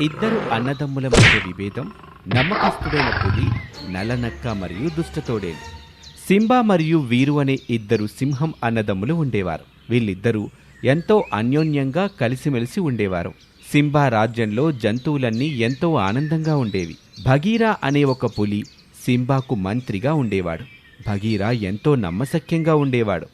ఇద్దరు అన్నదమ్ముల మధ్య విభేదం నమ్మకస్తుడైన పులి నల్లనక్క మరియు దుష్టతోడేలు. సింబా మరియు వీరు అనే ఇద్దరు సింహం అన్నదమ్ములు ఉండేవారు. వీళ్ళిద్దరూ ఎంతో అన్యోన్యంగా కలిసిమెలిసి ఉండేవారు. సింబా రాజ్యంలో జంతువులన్నీ ఎంతో ఆనందంగా ఉండేవి. భగీరా అనే ఒక పులి సింబాకు మంత్రిగా ఉండేవాడు. భగీరా ఎంతో నమ్మశక్యంగా ఉండేవాడు.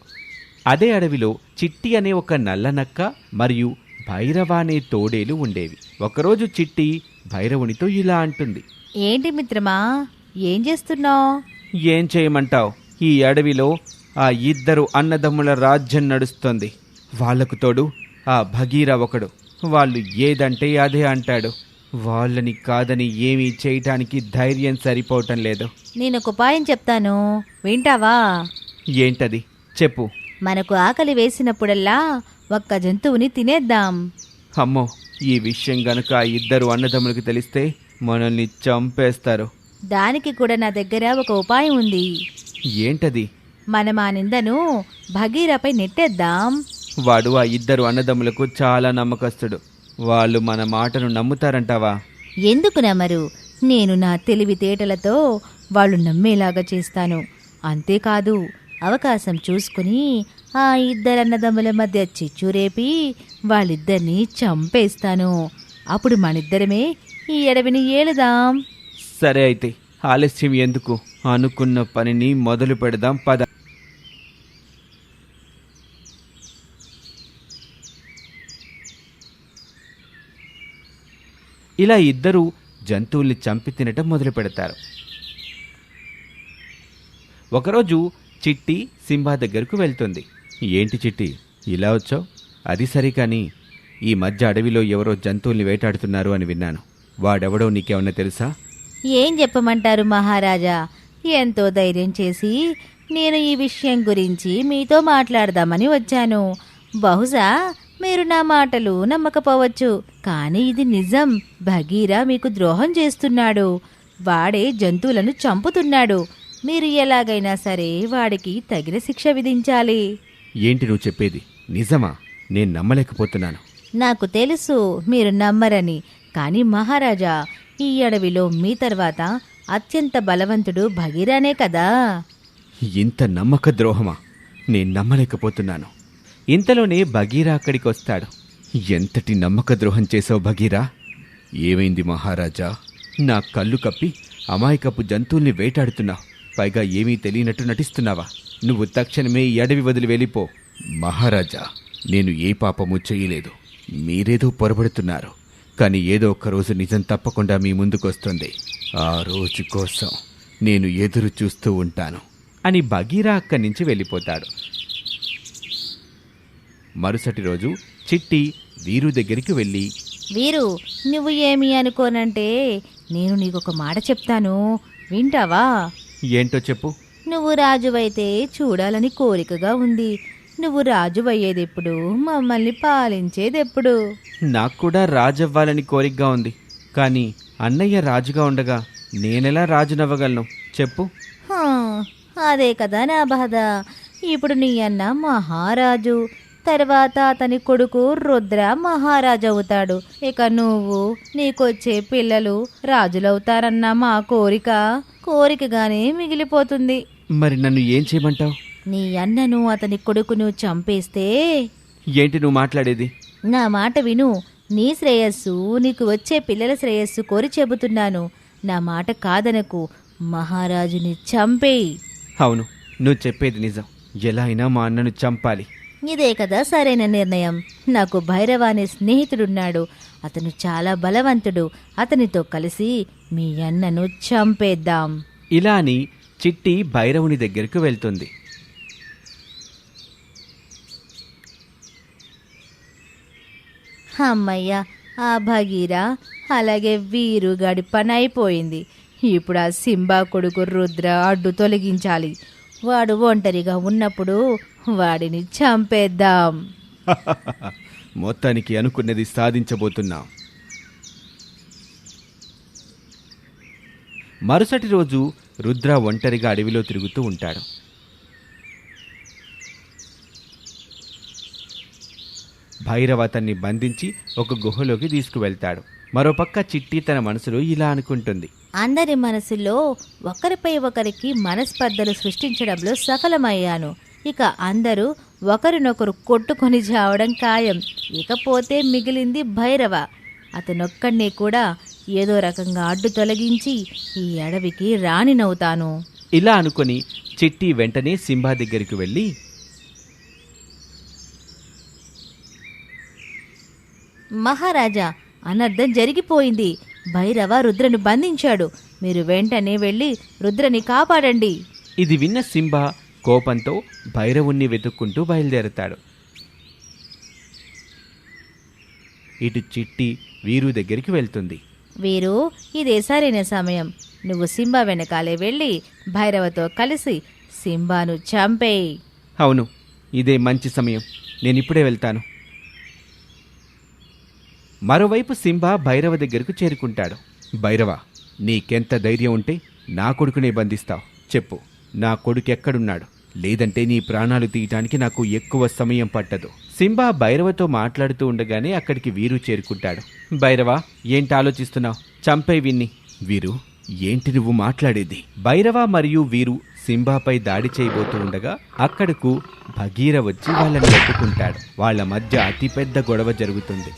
అదే అడవిలో చిట్టి అనే ఒక నల్లనక్క మరియు భైరవ అనే తోడేలు ఉండేవి. ఒకరోజు చిట్టి భైరవునితో ఇలా అంటుంది. ఏంటి మిత్రమా? ఏం చేస్తున్నావు? ఏం చేయమంటావ్? ఈ అడవిలో ఆ ఇద్దరు అన్నదమ్ముల రాజ్యం నడుస్తుంది. వాళ్ళకు తోడు ఆ భగీర ఒకడు. వాళ్ళు ఏదంటే అదే అంటాడు. వాళ్ళని కాదని ఏమీ చేయటానికి ధైర్యం సరిపోవటం లేదు. నేను ఒక ఉపాయం చెప్తాను. వింటావా? ఏంటది? చెప్పు. మనకు ఆకలి వేసినప్పుడల్లా ఒక్క జంతువుని తినేద్దాం. అమ్మో ఈ విషయం గనుక ఆ ఇద్దరు అన్నదమ్ములకు తెలిస్తే మనల్ని చంపేస్తారు. దానికి కూడా నా దగ్గర ఒక ఉపాయం ఉంది. ఏంటది? మనం ఆ నిందను భగీరపై నెట్టేద్దాం. వాడు ఆ ఇద్దరు అన్నదమ్ములకు చాలా నమ్మకస్తుడు. వాళ్ళు మన మాటను నమ్ముతారంటావా? ఎందుకు నమ్మరు? నేను నా తెలివితేటలతో వాళ్ళు నమ్మేలాగా చేస్తాను. అంతేకాదు అవకాశం చూసుకుని ఆ ఇద్దరన్నదమ్ముల మధ్య చిచ్చు రేపి వాళ్ళిద్దరినీ చంపేస్తాను. అప్పుడు మనిద్దరమే ఈ అడవిని ఏలుదాం. సరే అయితే ఆలస్యం ఎందుకు? అనుకున్న పనిని మొదలు పెడదాం పద. ఇలా ఇద్దరు జంతువుల్ని చంపి తినటం మొదలు పెడతారు ఒకరోజు చిట్టి సింబా దగ్గరకు వెళ్తుంది. ఏంటి చిట్టి? ఇలా వచ్చావు? అది సరి కానీ ఈ మధ్య అడవిలో ఎవరో జంతువుల్ని వేటాడుతున్నారు అని విన్నాను. వాడెవడో నీకేమన్నా తెలుసా? ఏం చెప్పమంటారు మహారాజా? ఎంతో ధైర్యం చేసి నేను ఈ విషయం గురించి మీతో మాట్లాడదామని వచ్చాను. బహుశా మీరు నా మాటలు నమ్మకపోవచ్చు కానీ ఇది నిజం. భగీరా మీకు ద్రోహం చేస్తున్నాడు. వాడే జంతువులను చంపుతున్నాడు. మీరు ఎలాగైనా సరే వాడికి తగిన శిక్ష విధించాలి. ఏంటి నువ్వు చెప్పేది? నిజమా? నేను నమ్మలేకపోతున్నాను. నాకు తెలుసు మీరు నమ్మరని కానీ మహారాజా ఈ అడవిలో మీ తర్వాత అత్యంత బలవంతుడు భగీరానే కదా. ఇంత నమ్మక ద్రోహమా? నేను నమ్మలేకపోతున్నాను. ఇంతలోనే భగీరా అక్కడికి వస్తాడు ఎంతటి నమ్మక ద్రోహం చేసావు భగీరా? ఏమైంది మహారాజా? నా కళ్ళు కప్పి అమాయకపు జంతువుల్ని వేటాడుతున్నావు. పైగా ఏమీ తెలియనట్టు నటిస్తున్నావా? నువ్వు తక్షణమే ఈ అడవి వదిలి వెళ్ళిపో. మహారాజా నేను ఏ పాపము చేయలేదు. మీరేదో పొరబడుతున్నారు. కానీ ఏదో ఒక రోజు నిజం తప్పకుండా మీ ముందుకొస్తుంది. ఆ రోజు కోసం నేను ఎదురు చూస్తూ ఉంటాను అని బగీరా అక్కడి నుంచి వెళ్ళిపోతాడు. మరుసటి రోజు చిట్టి వీరు దగ్గరికి వెళ్ళి వీరు నువ్వు ఏమి అనుకోనంటే నేను నీకొక మాట చెప్తాను. వింటావా? ఏంటో చెప్పు. నువ్వు రాజువైతే చూడాలని కోరికగా ఉంది. నువ్వు రాజువయ్యేదెప్పుడు మమ్మల్ని పాలించేదెప్పుడు? నాకు కూడా రాజవ్వాలని కోరికగా ఉంది. కానీ అన్నయ్య రాజుగా ఉండగా నేనెలా రాజునవ్వగలను? చెప్పు. హా, అదే కదా నా బాధ. ఇప్పుడు నీ అన్న మహారాజు. తర్వాత అతని కొడుకు రుద్ర మహారాజు అవుతాడు ఇక నువ్వు నీకొచ్చే పిల్లలు రాజులవుతారన్న మా కోరిక. కోరికగానే మిగిలిపోతుంది. మరి నన్ను ఏం చేయమంటావు? నీ అన్నను అతని కొడుకును చంపేస్తే? ఏంటి నువ్వు మాట్లాడేది? నా మాట విను. నీ శ్రేయస్సు నీకు వచ్చే పిల్లల శ్రేయస్సు కోరి చెబుతున్నాను. నా మాట కాదనకు. మహారాజుని చంపేయి. అవును నువ్వు చెప్పేది నిజం. ఎలా అయినా మా అన్నను చంపాలి. ఇదే కదా సరైన నిర్ణయం. నాకు భైరవ అనే స్నేహితుడున్నాడు. అతను చాలా బలవంతుడు. అతనితో కలిసి మీ అన్నను చంపేద్దాం. ఇలా అని చిట్టి భైరవుని దగ్గరకు వెళ్తుంది. అమ్మయ్య ఆ భగీర అలాగే వీరుగాడి పని అయిపోయింది ఇప్పుడు ఆ సింబా కొడుకు రుద్ర అడ్డు తొలగించాలి. వాడు ఒంటరిగా ఉన్నప్పుడు వాడిని చంపేద్దాం. మొత్తానికి అనుకున్నది సాధించబోతున్నాం. మరుసటి రోజు రుద్ర ఒంటరిగా అడవిలో తిరుగుతూ ఉంటాడు. భైరవ అతన్ని బంధించి ఒక గుహలోకి తీసుకువెళ్తాడు. మరోపక్క చిట్టి తన మనసులో ఇలా అనుకుంటుంది. అందరి మనసులో ఒకరిపై ఒకరికి మనస్పర్ధలు సృష్టించడంలో సఫలమయ్యాను. ఇక అందరూ ఒకరినొకరు కొట్టుకొని చావడం ఖాయం. ఇకపోతే మిగిలింది భైరవ. అతనొక్కడినే కూడా ఏదో రకంగా అడ్డు తొలగించి ఈ అడవికి రాణినవుతాను. ఇలా అనుకొని చిట్టి వెంటనే సింబా దగ్గరికి వెళ్ళి మహారాజా అనర్థం జరిగిపోయింది. భైరవ రుద్రను బంధించాడు. మీరు వెంటనే వెళ్ళి రుద్రని కాపాడండి. ఇది విన్న సింబా కోపంతో భైరవుణ్ణి వెతుక్కుంటూ బయలుదేరతాడు. ఇటు చిట్టి వీరు దగ్గరికి వెళ్తుంది. వీరు ఇదే సరైన సమయం. నువ్వు సింబా వెనకాలే వెళ్ళి భైరవతో కలిసి సింబాను చంపేయి. అవును ఇదే మంచి సమయం. నేను ఇప్పుడే వెళ్తాను. మరోవైపు సింబా భైరవ దగ్గరకు చేరుకుంటాడు. భైరవ నీకెంత ధైర్యం ఉంటే నా కొడుకునే బంధిస్తావు. చెప్పు నా కొడుకు ఎక్కడున్నాడు లేదంటే నీ ప్రాణాలు తీయటానికి నాకు ఎక్కువ సమయం పట్టదు. సింబా భైరవతో మాట్లాడుతూ ఉండగానే అక్కడికి వీరు చేరుకుంటాడు. భైరవ ఏంటి ఆలోచిస్తున్నావు? చంపే విన్ని వీరు ఏంటి నువ్వు మాట్లాడేది? భైరవ మరియు వీరు సింబాపై దాడి చేయబోతూ ఉండగా అక్కడకు భగీర వచ్చి వాళ్ళని అడ్డుకుంటాడు వాళ్ళ మధ్య అతిపెద్ద గొడవ జరుగుతుంది.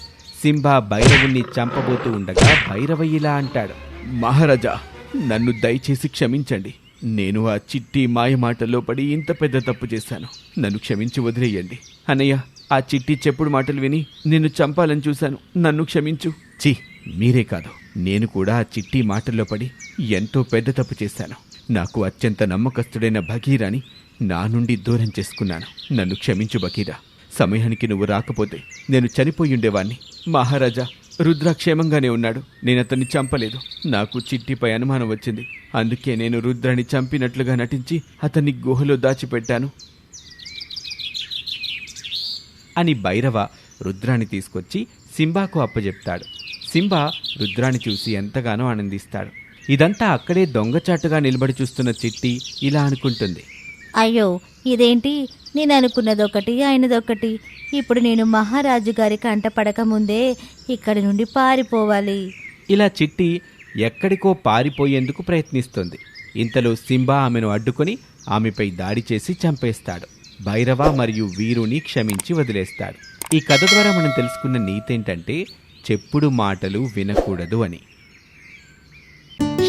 సింబా భైరవుణ్ణి చంపబోతూ ఉండగా భైరవ ఇలా అంటాడు. మహారాజా నన్ను దయచేసి క్షమించండి. నేను ఆ చిట్టి మాయ మాటల్లో పడి ఇంత పెద్ద తప్పు చేశాను. నన్ను క్షమించి వదిలేయండి. అన్నయ్య ఆ చిట్టి చెప్పుడు మాటలు విని నిన్ను చంపాలని చూశాను. నన్ను క్షమించు. చి మీరే కాదు. నేను కూడా ఆ చిట్టి మాటల్లో పడి ఎంతో పెద్ద తప్పు చేశాను. నాకు అత్యంత నమ్మకస్తుడైన భగీరాని నా నుండి దూరం చేసుకున్నాను. నన్ను క్షమించు బకీరా సమయానికి నువ్వు రాకపోతే నేను చనిపోయి ఉండేవాణ్ణి మహారాజా రుద్ర క్షేమంగానే ఉన్నాడు. నేను అతన్ని చంపలేదు. నాకు చిట్టిపై అనుమానం వచ్చింది. అందుకే నేను రుద్రాని చంపినట్లుగా నటించి అతన్ని గుహలో దాచిపెట్టాను. అని భైరవ రుద్రాన్ని తీసుకొచ్చి సింబాకు అప్పజెప్తాడు. సింబా రుద్రాన్ని చూసి ఎంతగానో ఆనందిస్తాడు. ఇదంతా అక్కడే దొంగచాటుగా నిలబడి చూస్తున్న చిట్టి ఇలా అనుకుంటుంది. అయ్యో ఇదేంటి? నేను అనుకున్నదొకటి ఆయనదొకటి. ఇప్పుడు నేను మహారాజు గారి కంట పడక ముందే ఇక్కడి నుండి పారిపోవాలి. ఇలా చిట్టి ఎక్కడికో పారిపోయేందుకు ప్రయత్నిస్తుంది. ఇంతలో సింబా ఆమెను అడ్డుకొని ఆమెపై దాడి చేసి చంపేస్తాడు. భైరవ మరియు వీరుని క్షమించి వదిలేస్తాడు ఈ కథ ద్వారా మనం తెలుసుకున్న నీతేంటంటే చెప్పుడు మాటలు వినకూడదు అని.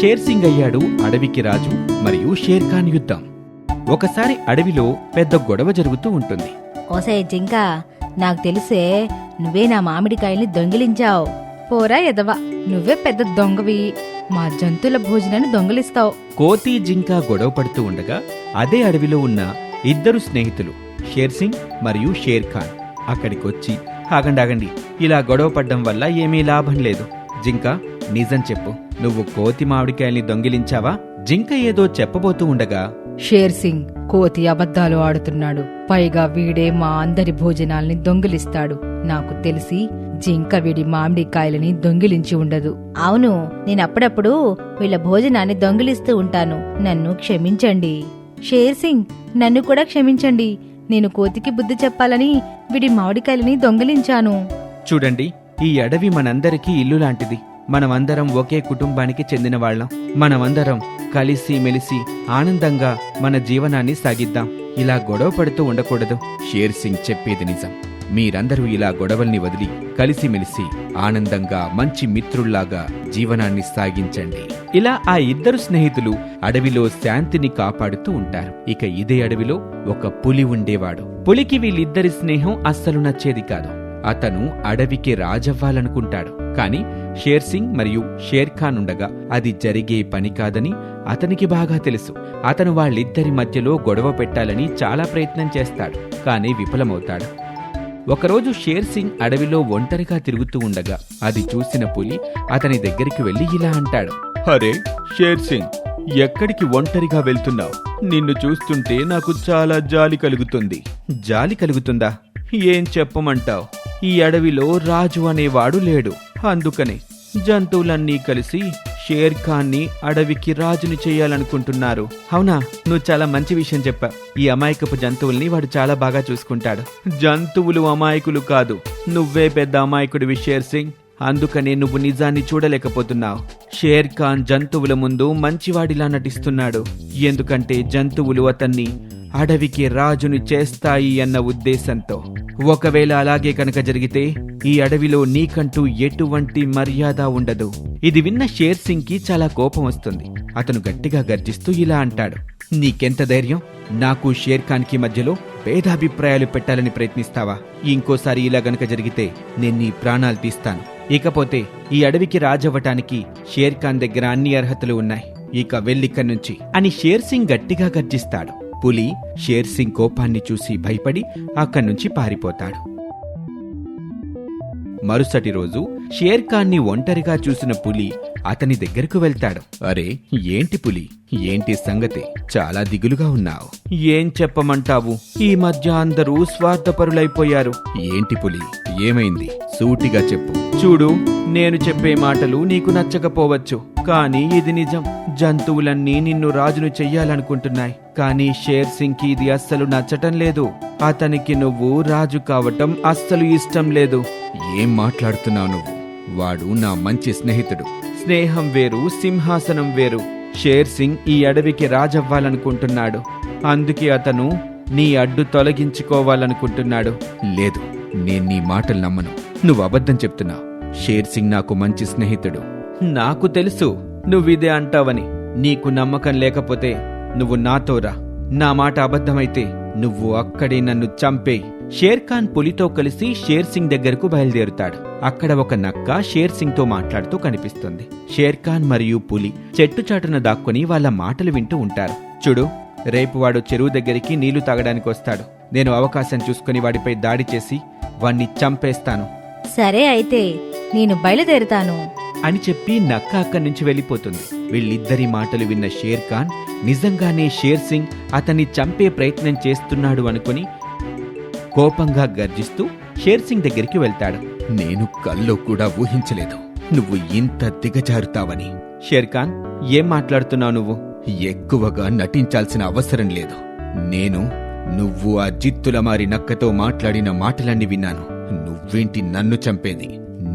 షేర్ సింగ్ అయ్యాడు అడవికి రాజు మరియు షేర్ ఖాన్ యుద్ధం. ఒకసారి అడవిలో పెద్ద గొడవ జరుగుతూ ఉంటుంది. ఓసే జింక నాకు తెలిసే నువ్వే నా మామిడికాయల్ని దొంగిలించావు. పోరా ఎదవా నువ్వే పెద్ద దొంగవి. మా జంతువుల భోజనాన్ని దొంగిలిస్తావు. కోతి జింక గొడవ పడుతూ ఉండగా అదే అడవిలో ఉన్న ఇద్దరు స్నేహితులు షేర్ సింగ్ మరియు షేర్ ఖాన్. అక్కడికొచ్చి ఆగండి ఆగండి. ఇలా గొడవ పడ్డం వల్ల ఏమీ లాభం లేదు. జింక నిజం చెప్పు. నువ్వు కోతి మామిడికాయల్ని దొంగిలించావా? జింక ఏదో చెప్పబోతూ ఉండగా షేర్ సింగ్ కోతి అబద్ధాలు ఆడుతున్నాడు. పైగా వీడే మా అందరి భోజనాల్ని దొంగిలిస్తాడు. నాకు తెలిసి జింక వీడి మామిడికాయలని దొంగిలించి ఉండదు. అవును నేను అప్పుడప్పుడు వీళ్ళ భోజనాన్ని దొంగిలిస్తూ ఉంటాను. నన్ను క్షమించండి. షేర్ సింగ్ నన్ను కూడా క్షమించండి. నేను కోతికి బుద్ధి చెప్పాలని వీడి మామిడికాయలని దొంగిలించాను. చూడండి ఈ అడవి మనందరికీ ఇల్లు లాంటిది. మనమందరం ఒకే కుటుంబానికి చెందిన వాళ్ళం. మనమందరం కలిసి మెలిసి ఆనందంగా మన జీవనాన్ని సాగిద్దాం. ఇలా గొడవ పడుతూ ఉండకూడదు. షేర్ సింగ్ చెప్పేది నిజం. మీరందరూ ఇలా గొడవల్ని వదిలి కలిసిమెలిసి ఆనందంగా మంచి మిత్రుల్లాగా జీవనాన్ని సాగించండి. ఇలా ఆ ఇద్దరు స్నేహితులు అడవిలో శాంతిని కాపాడుతూ ఉంటారు. ఇక ఇదే అడవిలో ఒక పులి ఉండేవాడు. పులికి వీళ్ళిద్దరి స్నేహం అస్సలు నచ్చేది కాదు. అతను అడవికి రాజవ్వాలనుకుంటాడు. కాని షేర్ సింగ్ మరియు షేర్ ఖాన్ ఉండగా అది జరిగే పని కాదని అతనికి బాగా తెలుసు. అతను వాళ్ళిద్దరి మధ్యలో గొడవ పెట్టాలని చాలా ప్రయత్నం చేస్తాడు. కానీ విఫలమవుతాడు. ఒకరోజు షేర్ సింగ్ అడవిలో ఒంటరిగా తిరుగుతూ ఉండగా అది చూసిన పులి అతని దగ్గరికి వెళ్ళి ఇలా అంటాడు. అరే షేర్ సింగ్ ఎక్కడికి ఒంటరిగా వెళ్తున్నావు? నిన్ను చూస్తుంటే నాకు చాలా జాలి కలుగుతుంది. జాలి కలుగుతుందా? ఏం చెప్పమంటావ్? ఈ అడవిలో రాజు అనేవాడు లేడు. అందుకనే జంతువులన్నీ కలిసి షేర్ ఖాన్ని అడవికి రాజుని చేయాలనుకుంటున్నారు. అవునా? నువ్వు చాలా మంచి విషయం చెప్పా ఈ అమాయకపు జంతువుల్ని వాడు చాలా బాగా చూసుకుంటాడు. జంతువులు అమాయకులు కాదు. నువ్వే పెద్ద అమాయకుడివి షేర్ సింగ్. అందుకనే నువ్వు నిజాన్ని చూడలేకపోతున్నావు. షేర్ ఖాన్ జంతువుల ముందు మంచివాడిలా నటిస్తున్నాడు. ఎందుకంటే జంతువులు అతన్ని అడవికి రాజును చేస్తాయి అన్న ఉద్దేశంతో. ఒకవేళ అలాగే కనుక జరిగితే ఈ అడవిలో నీకంటూ ఎటువంటి మర్యాద ఉండదు. ఇది విన్న షేర్ సింగ్కి చాలా కోపం వస్తుంది. అతను గట్టిగా గర్జిస్తూ ఇలా అంటాడు. నీకెంత ధైర్యం? నాకు షేర్ ఖాన్కి మధ్యలో భేదాభిప్రాయాలు పెట్టాలని ప్రయత్నిస్తావా? ఇంకోసారి ఇలా గనక జరిగితే నేను నీ ప్రాణాలు తీస్తాను. ఇకపోతే ఈ అడవికి రాజవ్వటానికి షేర్ ఖాన్ దగ్గర అన్ని అర్హతలు ఉన్నాయి. ఇక వెళ్ళిక్కడి నుంచి అని షేర్ సింగ్ గట్టిగా గర్జిస్తాడు. పులి షేర్ సింగ్ కోపాన్ని చూసి భయపడి అక్కడి నుంచి పారిపోతాడు. మరుసటి రోజు షేర్ ఖాన్ని ఒంటరిగా చూసిన పులి అతని దగ్గరకు వెళ్తాడు. అరే ఏంటి పులి? ఏంటి సంగతి? చాలా దిగులుగా ఉన్నావు. ఏం చెప్పమంటావు? ఈ మధ్య అందరూ స్వార్థపరులైపోయారు. ఏంటి పులి? ఏమైంది? సూటిగా చెప్పు. చూడు నేను చెప్పే మాటలు నీకు నచ్చకపోవచ్చు. కానీ ఇది నిజం. జంతువులన్నీ నిన్ను రాజును చెయ్యాలనుకుంటున్నాయి. కానీ షేర్ సింగ్కి ఇది అస్సలు నచ్చటం లేదు. అతనికి నువ్వు రాజు కావటం అస్సలు ఇష్టం లేదు. ఏం మాట్లాడుతున్నావు నువ్వు? వాడు నా మంచి స్నేహితుడు. స్నేహం వేరు సింహాసనం వేరు. షేర్ సింగ్ ఈ అడవికి రాజవ్వాలనుకుంటున్నాడు. అందుకే అతను నీ అడ్డు తొలగించుకోవాలనుకుంటున్నాడు. లేదు నేను నీ మాటలు నమ్మను. నువ్వు అబద్ధం చెప్తున్నావు షేర్ సింగ్ నాకు మంచి స్నేహితుడు. నాకు తెలుసు నువ్విదే అంటావని. నీకు నమ్మకం లేకపోతే నువ్వు నాతో రా నా మాట అబద్ధమైతే నువ్వు అక్కడే నన్ను చంపేయి. షేర్ ఖాన్ పులితో కలిసి షేర్ సింగ్ దగ్గరకు బయలుదేరుతాడు. అక్కడ ఒక నక్క షేర్ సింగ్తో మాట్లాడుతూ కనిపిస్తుంది. షేర్ ఖాన్ మరియు పులి చెట్టు చాటున దాక్కుని వాళ్ళ మాటలు వింటూ ఉంటారు. చూడు రేపు వాడు చెరువు దగ్గరికి నీళ్ళు తాగడానికి వస్తాడు. నేను అవకాశం చూసుకుని వాడిపై దాడి చేసి వాణ్ణి చంపేస్తాను. సరే అయితే నేను బయలుదేరుతాను. అని చెప్పి నక్క అక్కడి నుంచి వెళ్ళిపోతుంది. వీళ్ళిద్దరి మాటలు విన్న షేర్ ఖాన్ నిజంగానే షేర్ సింగ్ అతన్ని చంపే ప్రయత్నం చేస్తున్నాడు అనుకుని కోపంగా గర్జిస్తూ షేర్ సింగ్ దగ్గరికి వెళ్తాడు. నేను కల్లో కూడా ఊహించలేదు. నువ్వు ఇంత దిగజారుతావని. షేర్ ఖాన్ ఏం మాట్లాడుతున్నావు నువ్వు? ఎక్కువగా నటించాల్సిన అవసరం లేదు. నేను నువ్వు ఆ జిత్తుల మారి నక్కతో మాట్లాడిన మాటలన్నీ విన్నాను. నువ్వేంటి నన్ను చంపేది?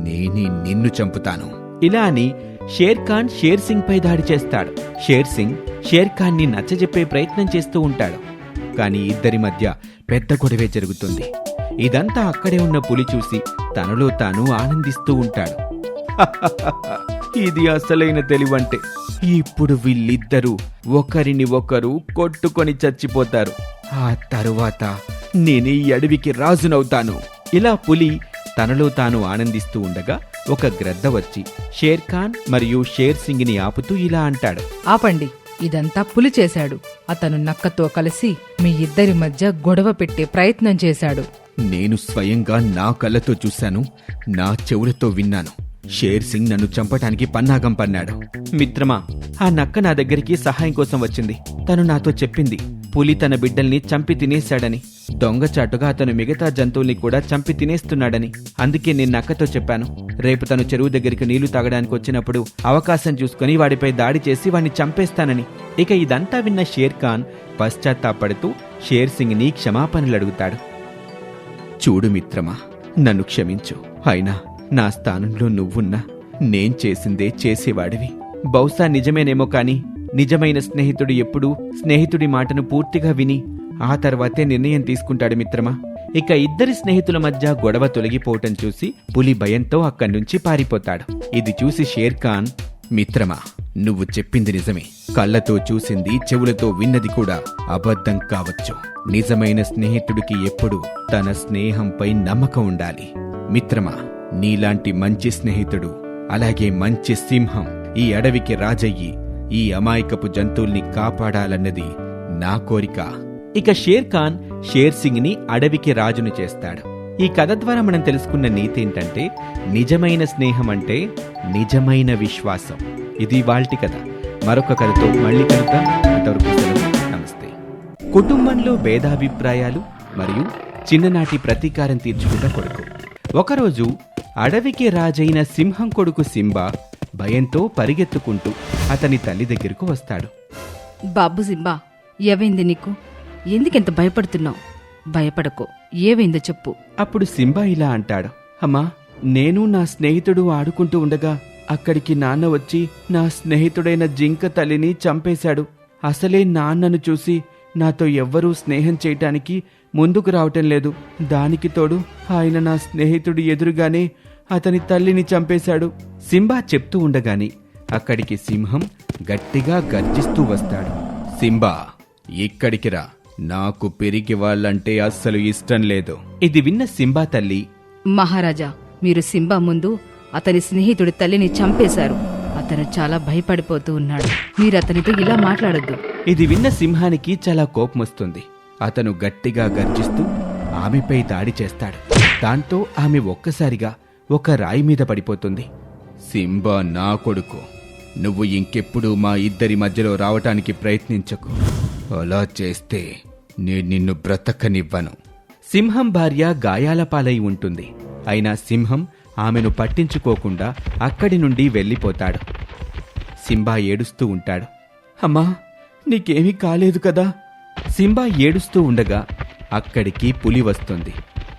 నేనే నిన్ను చంపుతాను. ఇలా అని షేర్ ఖాన్ షేర్ సింగ్ పై దాడి చేస్తాడు. షేర్ సింగ్ షేర్ ఖాన్ని నచ్చజెప్పే ప్రయత్నం చేస్తూ ఉంటాడు. కానీ ఇద్దరి మధ్య పెద్ద గొడవే జరుగుతుంది. ఇదంతా అక్కడే ఉన్న పులి చూసి తనలో తాను ఆనందిస్తూ ఉంటాడు. ఇది అసలైన తెలివంటే ఇప్పుడు వీళ్ళిద్దరూ ఒకరిని ఒకరు కొట్టుకొని చచ్చిపోతారు. ఆ తరువాత నేను ఈ అడవికి రాజునవుతాను. ఇలా పులి తనలో తాను ఆనందిస్తూ ఉండగా ఒక గ్రద్ద వచ్చి షేర్ ఖాన్ మరియు షేర్ సింగ్ని ఆపుతూ ఇలా అంటాడు. ఆపండి. ఇదంతా పులి చేశాడు. అతను నక్కతో కలిసి మీ ఇద్దరి మధ్య గొడవ పెట్టే ప్రయత్నం చేశాడు. నేను స్వయంగా నా కళ్ళతో చూశాను నా చెవులతో విన్నాను. షేర్ సింగ్ నన్ను చంపటానికి పన్నాగం పన్నాడు. మిత్రమా ఆ నక్క నా దగ్గరికి సహాయం కోసం వచ్చింది. తను నాతో చెప్పింది పులి తన బిడ్డల్ని చంపి తినేశాడని. దొంగచాటుగా అతను మిగతా జంతువుల్ని కూడా చంపి తినేస్తున్నాడని. అందుకే నేను నక్కతో చెప్పాను. రేపు తను చెరువు దగ్గరికి నీళ్ళు తాగడానికి వచ్చినప్పుడు అవకాశం చూసుకుని వాడిపై దాడి చేసి వాడిని చంపేస్తానని. ఇక ఇదంతా విన్న షేర్ ఖాన్ పశ్చాత్తాపడుతూ షేర్ సింగ్ని క్షమాపణలు అడుగుతాడు. చూడు మిత్రమా నన్ను క్షమించు. అయినా నా స్థానంలో నువ్వున్నా. నేం చేసిందే చేసేవాడివి. బహుశా నిజమేనేమో కానీ నిజమైన స్నేహితుడు ఎప్పుడూ స్నేహితుడి మాటను పూర్తిగా విని ఆ తర్వాతే నిర్ణయం తీసుకుంటాడు మిత్రమా. ఇక ఇద్దరి స్నేహితుల మధ్య గొడవ తొలగిపోవటం చూసి పులి భయంతో అక్కడి నుంచి పారిపోతాడు. ఇది చూసి షేర్ ఖాన్ మిత్రమా నువ్వు చెప్పింది నిజమే. కళ్ళతో చూసింది చెవులతో విన్నది కూడా అబద్ధం కావచ్చు. నిజమైన స్నేహితుడికి ఎప్పుడు తన స్నేహంపై నమ్మకం ఉండాలి. మిత్రమా నీలాంటి మంచి స్నేహితుడు అలాగే మంచి సింహం ఈ అడవికి రాజయ్యి ఈ అమాయకపు జంతువుల్ని కాపాడాలన్నది నా కోరిక. ఇక షేర్ ఖాన్ షేర్ సింగ్ని అడవికి రాజును చేస్తాడు. ఈ కథ ద్వారా మనం తెలుసుకున్న నీతి ఏంటంటే నిజమైన స్నేహం అంటే నిజమైన విశ్వాసం. ఇది వాల్టి కథ. మరొక కథతో మళ్ళీ కలుద్దాం. అంతవరకు నమస్తే. కుటుంబంలో భేదాభిప్రాయాలు మరియు చిన్ననాటి ప్రతీకారం తీర్చుకున్న కొడుకు ఒకరోజు అడవికి రాజైన సింహం కొడుకు సింబా భయంతో పరిగెత్తుకుంటూ అతని తల్లి దగ్గరకు వస్తాడు. బాబు సింబా ఏవైంది నీకు? ఎందుకెంత భయపడుతున్నావు? భయపడకు ఏవైందో చెప్పు. అప్పుడు సింబా ఇలా అంటాడు. అమ్మా నేను నా స్నేహితుడు ఆడుకుంటూ ఉండగా అక్కడికి నాన్న వచ్చి నా స్నేహితుడైన జింక తల్లిని చంపేశాడు. అసలే నాన్నను చూసి నాతో ఎవ్వరూ స్నేహం చేయటానికి ముందుకు రావటం లేదు. దానికి తోడు ఆయన నా స్నేహితుడు ఎదురుగానే అతని తల్లిని చంపేశాడు. సింబా చెప్తూ ఉండగాని అక్కడికి సింహం గట్టిగా గర్జిస్తూ వస్తాడు. సింబా ఇక్కడికి రా. నాకు పెరిగి వాళ్ళంటే అస్సలు ఇష్టం లేదు. ఇది విన్న సింబా తల్లి మహారాజా మీరు సింబా ముందు అతని స్నేహితుడి తల్లిని చంపేశారు. అతను చాలా భయపడిపోతూ ఉన్నాడు. మీరు అతనితో ఇలా మాట్లాడొద్దు. ఇది విన్న సింహానికి చాలా కోపం వస్తుంది. అతను గట్టిగా గర్జిస్తూ ఆమెపై దాడి చేస్తాడు. దాంతో ఆమె ఒక్కసారిగా ఒక రాయి మీద పడిపోతుంది. సింబా నా కొడుకు. నువ్వు ఇంకెప్పుడు మా ఇద్దరి మధ్యలో రావటానికి ప్రయత్నించకు. అలా చేస్తే నేను నిన్ను బ్రతకనివ్వను. సింహం భార్య గాయాల పాలై ఉంటుంది. అయినా సింహం ఆమెను పట్టించుకోకుండా అక్కడి నుండి వెళ్ళిపోతాడు. సింబా ఏడుస్తూ ఉంటాడు. అమ్మా నీకేమీ కాలేదు కదా? సింబా ఏడుస్తూ ఉండగా అక్కడికి పులి వస్తుంది.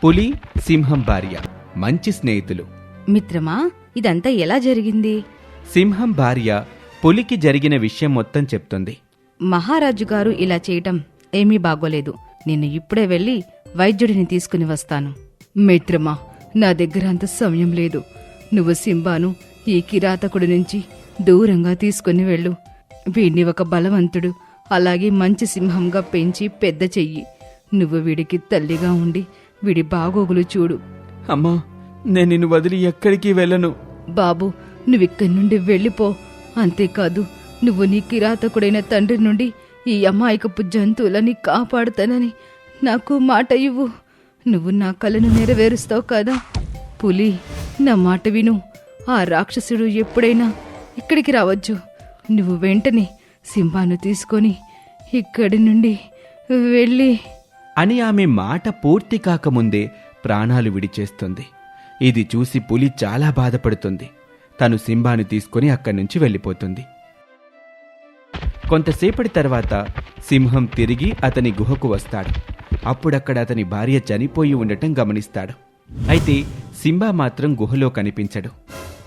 పులి సింహం భార్య. మంచి స్నేహితులు. మిత్రమా ఇదంతా ఎలా జరిగింది? సింహం భార్య పులికి జరిగిన విషయం మొత్తం చెప్తుంది. మహారాజు గారు ఇలా చేయటం ఏమీ బాగోలేదు. నేను ఇప్పుడే వెళ్ళి వైద్యుడిని తీసుకుని వస్తాను. మిత్రమా నా దగ్గర అంత సమయం లేదు. నువ్వు సింబాను ఈ కిరాతకుడి నుంచి దూరంగా తీసుకుని వెళ్ళు. వీడిని ఒక బలవంతుడు అలాగే మంచి సింహంగా పెంచి పెద్ద చెయ్యి. నువ్వు వీడికి తల్లిగా ఉండి వీడి బాగోగులు చూడు. అమ్మా నేను నిన్ను వదిలి ఎక్కడికి వెళ్ళను. బాబు నువ్విక్కడి నుండి వెళ్ళిపో. అంతేకాదు నువ్వు నీ కిరాతకుడైన తండ్రి నుండి ఈ అమాయకపు జంతువులని కాపాడుతానని నాకు మాట ఇవ్వు. నువ్వు నా కలను నెరవేరుస్తావు కదా. పులి నా మాట విను. ఆ రాక్షసుడు ఎప్పుడైనా ఇక్కడికి రావచ్చు. నువ్వు వెంటనే సింహాను తీసుకొని ఇక్కడి నుండి వెళ్ళి అని ఆమె మాట పూర్తి కాకముందే ప్రాణాలు విడిచేస్తుంది. ఇది చూసి పులి చాలా బాధపడుతుంది. తను సింబాను తీసుకుని అక్కడి నుంచి వెళ్ళిపోతుంది. కొంతసేపటి తర్వాత సింహం తిరిగి అతని గుహకు వస్తాడు. అప్పుడక్కడ అతని భార్య చనిపోయి ఉండటం గమనిస్తాడు. అయితే సింబా మాత్రం గుహలో కనిపించడు.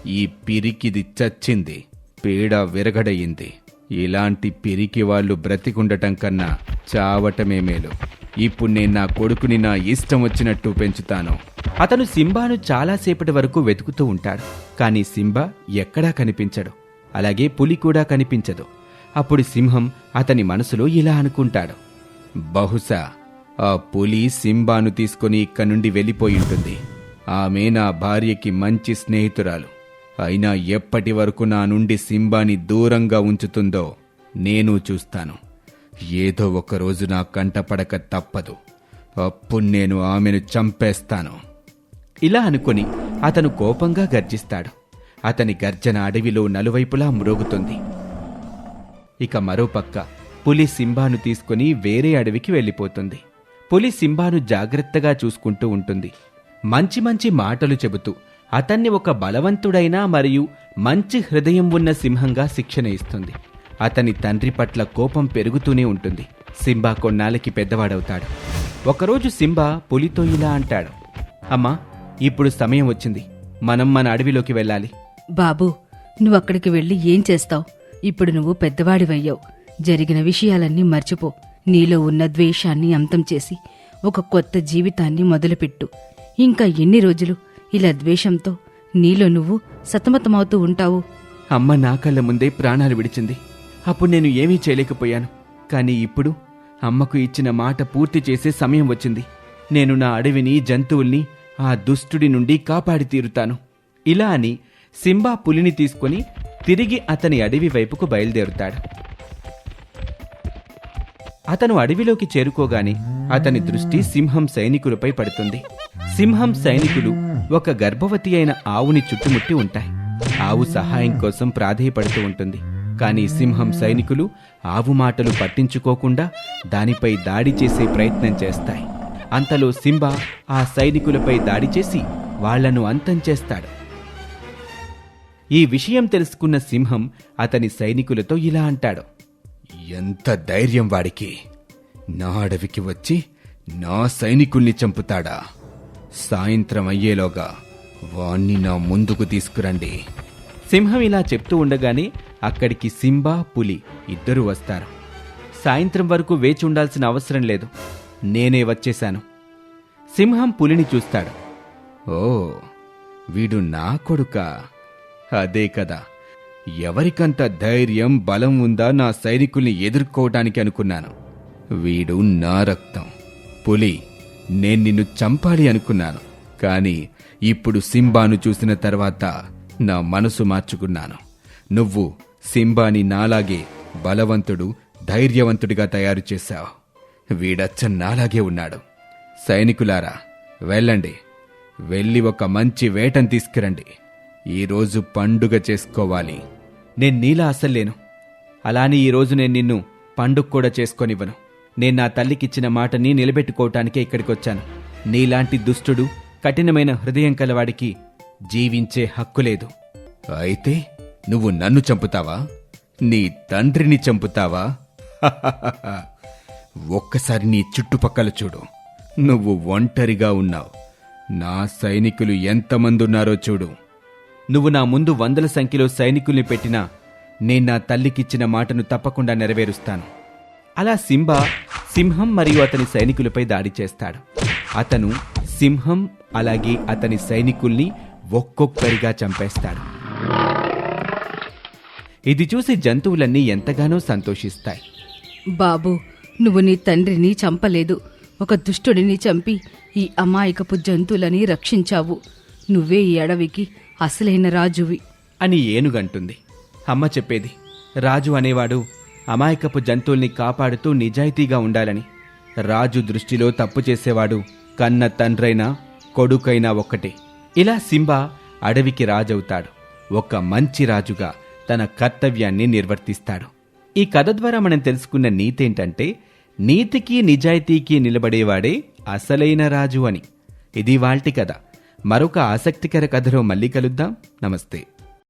ఈ పిరికిది చచ్చింది. పేడ విరగడయింది. ఇలాంటి పిరికి వాళ్ళు బ్రతికుండటం కన్నా చావటమే మేలు. ఇప్పుడు నేను నా కొడుకుని నా ఇష్టం వచ్చినట్టు పెంచుతాను. అతను సింబాను చాలాసేపటి వరకు వెతుకుతూ ఉంటాడు. కానీ సింబా ఎక్కడా కనిపించడు. అలాగే పులి కూడా కనిపించదు. అప్పుడు సింహం అతని మనసులో ఇలా అనుకుంటాడు. బహుశా ఆ పులి సింబాను తీసుకొని ఇక్కడి నుండి వెళ్ళిపోయి ఉంటుంది. ఆమె నా భార్యకి మంచి స్నేహితురాలు. అయినా ఎప్పటి వరకు నా నుండి సింబాని దూరంగా ఉంచుతుందో నేను చూస్తాను. ఏదో ఒక రోజు నా కంటపడక తప్పదు. అప్పుడు నేను ఆమెను చంపేస్తాను. ఇలా అనుకొని అతను కోపంగా గర్జిస్తాడు. అతని గర్జన అడవిలో నలువైపులా మ్రోగుతుంది. ఇక మరోపక్క పులి సింబాను తీసుకుని వేరే అడవికి వెళ్ళిపోతుంది. పులి సింబాను జాగ్రత్తగా చూసుకుంటూ ఉంటుంది. మంచి మంచి మాటలు చెబుతూ అతన్ని ఒక బలవంతుడైన మరియు మంచి హృదయం ఉన్న సింహంగా శిక్షణ ఇస్తుంది. అతని తండ్రి పట్ల కోపం పెరుగుతూనే ఉంటుంది. సింబా కొన్నాళ్ళకి పెద్దవాడవుతాడు. ఒకరోజు సింబా పులితో ఇలా అంటాడు. అమ్మా ఇప్పుడు సమయం వచ్చింది. మనం మన అడవిలోకి వెళ్ళాలి. బాబు నువ్వు అక్కడికి వెళ్ళి ఏం చేస్తావు? ఇప్పుడు నువ్వు పెద్దవాడివయ్యావు. జరిగిన విషయాలన్నీ మర్చిపో. నీలో ఉన్న ద్వేషాన్ని అంతం చేసి ఒక కొత్త జీవితాన్ని మొదలుపెట్టు. ఇంకా ఎన్ని రోజులు ఇలా ద్వేషంతో నీలో నువ్వు సతమతమవుతూ ఉంటావు? అమ్మ నా కళ్ళ ముందే ప్రాణాలు విడిచింది. అప్పుడు నేను ఏమీ చేయలేకపోయాను. కానీ ఇప్పుడు అమ్మకు ఇచ్చిన మాట పూర్తి చేసే సమయం వచ్చింది. నేను నా అడవిని జంతువుల్ని ఆ దుష్టుడి నుండి కాపాడి తీరుతాను. ఇలా అని సింబా పులిని తీసుకొని తిరిగి అతని అడవి వైపుకు బయలుదేరుతాడు. అతను అడవిలోకి చేరుకోగానే అతని దృష్టి సింహం సైనికులపై పడుతుంది. సింహం సైనికులు ఒక గర్భవతి అయిన ఆవుని చుట్టుముట్టి ఉంటాయి. ఆవు సహాయం కోసం ప్రాధేయపడుతూ ఉంటుంది. కానీ సింహం సైనికులు ఆవు మాటలు పట్టించుకోకుండా దానిపై దాడి చేసే ప్రయత్నం చేస్తాయి. అంతలో సింబా ఆ సైనికులపై దాడి చేసి వాళ్ళను అంతం చేస్తాడు. ఈ విషయం తెలుసుకున్న సింహం అతని సైనికులతో ఇలా అంటాడు. ఎంత ధైర్యం వాడికి. నా అడవికి వచ్చి నా సైనికుల్ని చంపుతాడా. సాయంత్రం అయ్యేలోగా వాణ్ణి నా ముందుకు తీసుకురండి. సింహం ఇలా చెప్తూ ఉండగానే అక్కడికి సింబా పులి ఇద్దరూ వస్తారు. సాయంత్రం వరకు వేచి ఉండాల్సిన అవసరం లేదు. నేనే వచ్చేశాను. సింహం పులిని చూస్తాడు. ఓ వీడు నా కొడుకా. అదే కదా. ఎవరికంత ధైర్యం బలం ఉందా నా సైనికుల్ని ఎదుర్కోవటానికి అనుకున్నాను. వీడు నా రక్తం. పులి నేను నిన్ను చంపాలి అనుకున్నాను. కానీ ఇప్పుడు సింబాను చూసిన తర్వాత నా మనసు మార్చుకున్నాను. నువ్వు సింబాని నాలాగే బలవంతుడు ధైర్యవంతుడిగా తయారు చేశావు. వీడచ్చ నాలాగే ఉన్నాడు. సైనికులారా వెళ్ళండి. వెళ్ళి ఒక మంచి వేటను తీసుకురండి. ఈరోజు పండుగ చేసుకోవాలి. నేను నీలా అసల్లేను అలానే ఈరోజు నేను నిన్ను పండుగ కూడా చేసుకొనివ్వను. నేను నా తల్లికిచ్చిన మాటని నిలబెట్టుకోవటానికే ఇక్కడికి వచ్చాను నీలాంటి దుష్టుడు కఠినమైన హృదయం కలవాడికి జీవించే హక్కు లేదు. అయితే నువ్వు నన్ను చంపుతావా? నీ తండ్రిని చంపుతావా? ఒక్కసారి నీ చుట్టుపక్కల చూడు. నువ్వు ఒంటరిగా ఉన్నావు. నా సైనికులు ఎంతమంది ఉన్నారో చూడు. నువ్వు నా ముందు వందల సంఖ్యలో సైనికుల్ని పెట్టినా నేను నా తల్లికిచ్చిన మాటను తప్పకుండా నెరవేరుస్తాను. అలా సింబా సింహం మరియు అతని సైనికులపై దాడి చేస్తాడు. అతను సింహం అలాగే అతని సైనికుల్ని ఒక్కొక్కరిగా చంపేస్తాడు. ఇది చూసి జంతువులన్నీ ఎంతగానో సంతోషిస్తాయి. బాబు నువ్వు నీ తండ్రిని చంపలేదు. ఒక దుష్టుడిని చంపి ఈ అమాయకపు జంతువులని రక్షించావు. నువ్వే ఈ అడవికి అసలైన రాజువి. అని ఏనుగంటుంది. అమ్మ చెప్పేది రాజు అనేవాడు అమాయకపు జంతువుల్ని కాపాడుతూ నిజాయితీగా ఉండాలని. రాజు దృష్టిలో తప్పు చేసేవాడు కన్న తండ్రైనా కొడుకైనా ఒక్కటే. ఇలా సింబా అడవికి రాజవుతాడు. ఒక మంచి రాజుగా తన కర్తవ్యాన్ని నిర్వర్తిస్తాడు. ఈ కథ ద్వారా మనం తెలుసుకున్న నీతేంటంటే నీతికి నిజాయితీకి నిలబడేవాడే అసలైన రాజు అని. ఇది వాల్టి కథ. మరొక ఆసక్తికర కథలో మళ్ళీ కలుద్దాం. నమస్తే.